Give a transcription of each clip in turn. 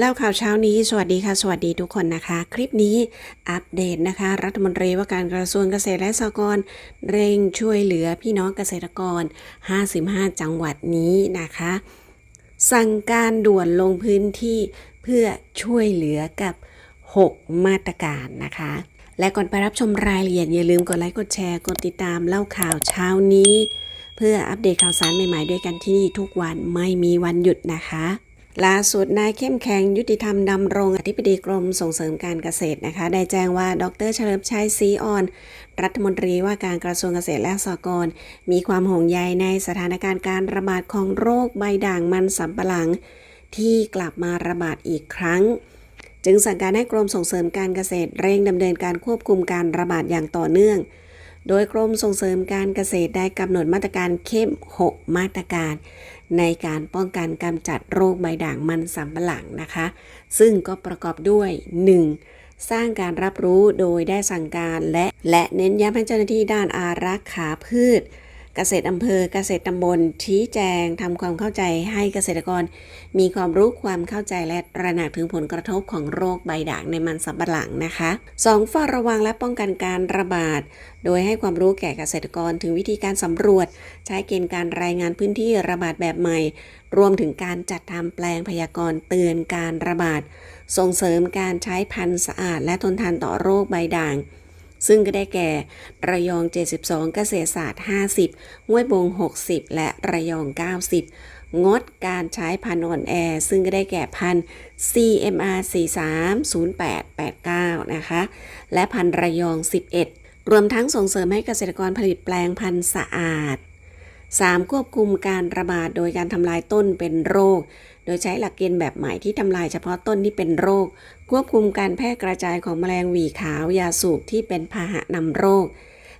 เล่าข่าวเช้านี้ สวัสดีค่ะ สวัสดีทุกคนนะคะ คลิปนี้อัปเดตนะคะ รัฐมนตรีว่าการกระทรวงเกษตรและสหกรณ์เร่งช่วยเหลือพี่น้องเกษตรกร 55 จังหวัดนี้นะคะ สั่งการด่วนลงพื้นที่เพื่อช่วยเหลือกับ 6 มาตรการนะคะ และก่อนไปรับชมรายละเอียดอย่าลืมกดไลค์กดแชร์กดติดตามเล่าข่าวเช้านี้ เพื่ออัปเดตข่าวสารใหม่ๆด้วยกันที่นี่ทุกวันไม่มีวันหยุดนะคะ ล่าสุดนายเข้มแข็งยุติธรรมดำรงอธิบดีกรมส่งเสริมการเกษตรนะคะ ได้แจ้งว่า ดรเฉลิมชัยศรีอ่อน รัฐมนตรีว่าการกระทรวงเกษตรและสหกรณ์มีความห่วงใยในสถานการณ์การระบาดของโรคใบด่างมันสำปะหลัง ที่กลับมาระบาดอีกครั้ง จึงสั่งการให้กรมส่งเสริมการเกษตรเร่งดำเนินการควบคุมการระบาดอย่างต่อเนื่อง โดยกรมส่งเสริมการเกษตรได้กำหนดมาตรการเข้ม 6 มาตรการ ในการป้องกันกำจัดโรคใบด่างมันสำปะหลังนะคะ ซึ่งก็ประกอบด้วย 1. สร้างการรับรู้โดยได้สั่งการและและเน้นย้ำให้เจ้าหน้าที่ด้านอารักขาพืช เกษตรอำเภอเกษตรตำบล ชี้แจงทำความเข้าใจให้เกษตรกร มีความรู้ความเข้าใจและตระหนักถึงผลกระทบของโรคใบด่างในมันสำปะหลังนะคะ 2. เฝ้าระวังและป้องกันการระบาด โดยให้ความรู้แก่เกษตรกรถึงวิธีการสำรวจ ใช้เกณฑ์การรายงานพื้นที่ระบาดแบบใหม่ รวมถึงการจัดทำแปลงพยากรณ์เตือนการระบาด ส่งเสริมการใช้พันธุ์สะอาด และทนทานต่อโรคใบด่าง ซึ่งก็ได้แก่ ระยอง 72 เกษตรศาสตร์ 50ห้วยบง 60 และระยอง 90 งดการใช้พันอ่อนแอ ซึ่งก็ได้แก่พัน CMR 430889 นะคะ และพันระยอง 11 รวมทั้งส่งเสริมให้เกษตรกรผลิตแปลงพันธุ์สะอาด 3. ควบคุมการระบาดโดยการทำลายต้นเป็นโรค โดยใช้หลักเกณฑ์แบบใหม่ที่ทำลายเฉพาะต้นที่เป็นโรค ควบคุมการแพร่กระจายของแมลงหวีขาวยาสูบที่เป็นพาหะนำโรค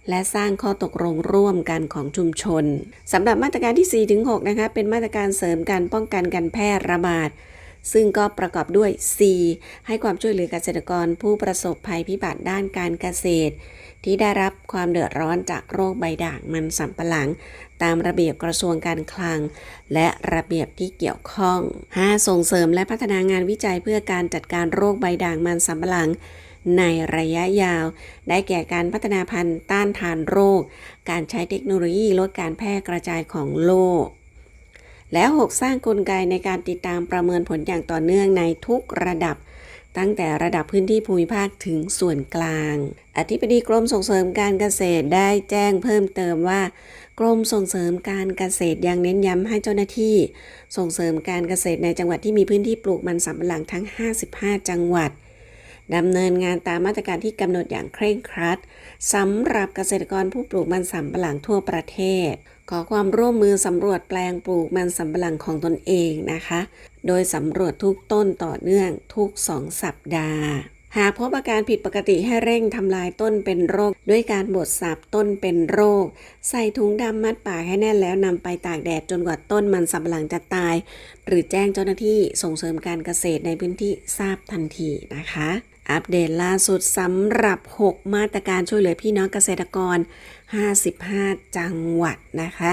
และสร้างข้อตกลงร่วมกันของชุมชนสำหรับมาตรการที่ 4-6 นะคะเป็นมาตรการเสริมการป้องกันการแพร่ระบาด ซึ่งก็ประกอบด้วย C ให้ความช่วยเหลือเกษตรกรผู้ประสบภัยพิบัติด้านการเกษตร ที่ได้รับความเดือดร้อนจากโรคใบด่างมันสำปะหลัง ตามระเบียบกระทรวงการคลัง และระเบียบที่เกี่ยวข้อง 5. ส่งเสริมและพัฒนางานวิจัยเพื่อการจัดการโรคใบด่างมันสำปะหลังในระยะยาว ได้แก่การพัฒนาพันธุ์ต้านทานโรค การใช้เทคโนโลยีลดการแพร่กระจายของโรค และ 6 สร้างกลไกในการติดตามประเมินผลอย่างต่อเนื่องในทุกระดับ ตั้งแต่ระดับพื้นที่ภูมิภาคถึงส่วนกลาง อธิบดีกรมส่งเสริมการเกษตรได้แจ้งเพิ่มเติมว่า กรมส่งเสริมการเกษตรยังเน้นย้ำให้เจ้าหน้าที่ ส่งเสริมการเกษตรในจังหวัดที่มีพื้นที่ปลูกมันสำปะหลังทั้ง 55 จังหวัด ดำเนินงานตามมาตรการที่กำหนดอย่างเคร่งครัดสำหรับเกษตรกรผู้ปลูกมันสำปะหลังทั่วประเทศ ขอความร่วมมือสำรวจแปลงปลูกมันสำปะหลังของตนเองนะคะ โดยสำรวจทุกต้นต่อเนื่องทุก 2 สัปดาห์ หากพบอาการผิดปกติให้เร่งทำลายต้นเป็นโรค ด้วยการบดสับต้นเป็นโรค ใส่ถุงดำมัดปากให้แน่นแล้วนำไปตากแดดจนกว่าต้นมันสำปะหลังจะตาย หรือแจ้งเจ้าหน้าที่ส่งเสริมการเกษตรในพื้นที่ทราบทันทีนะคะ อัปเดตล่าสุดสำหรับ 6 มาตรการช่วยเหลือพี่น้องเกษตรกร 55 จังหวัดนะคะ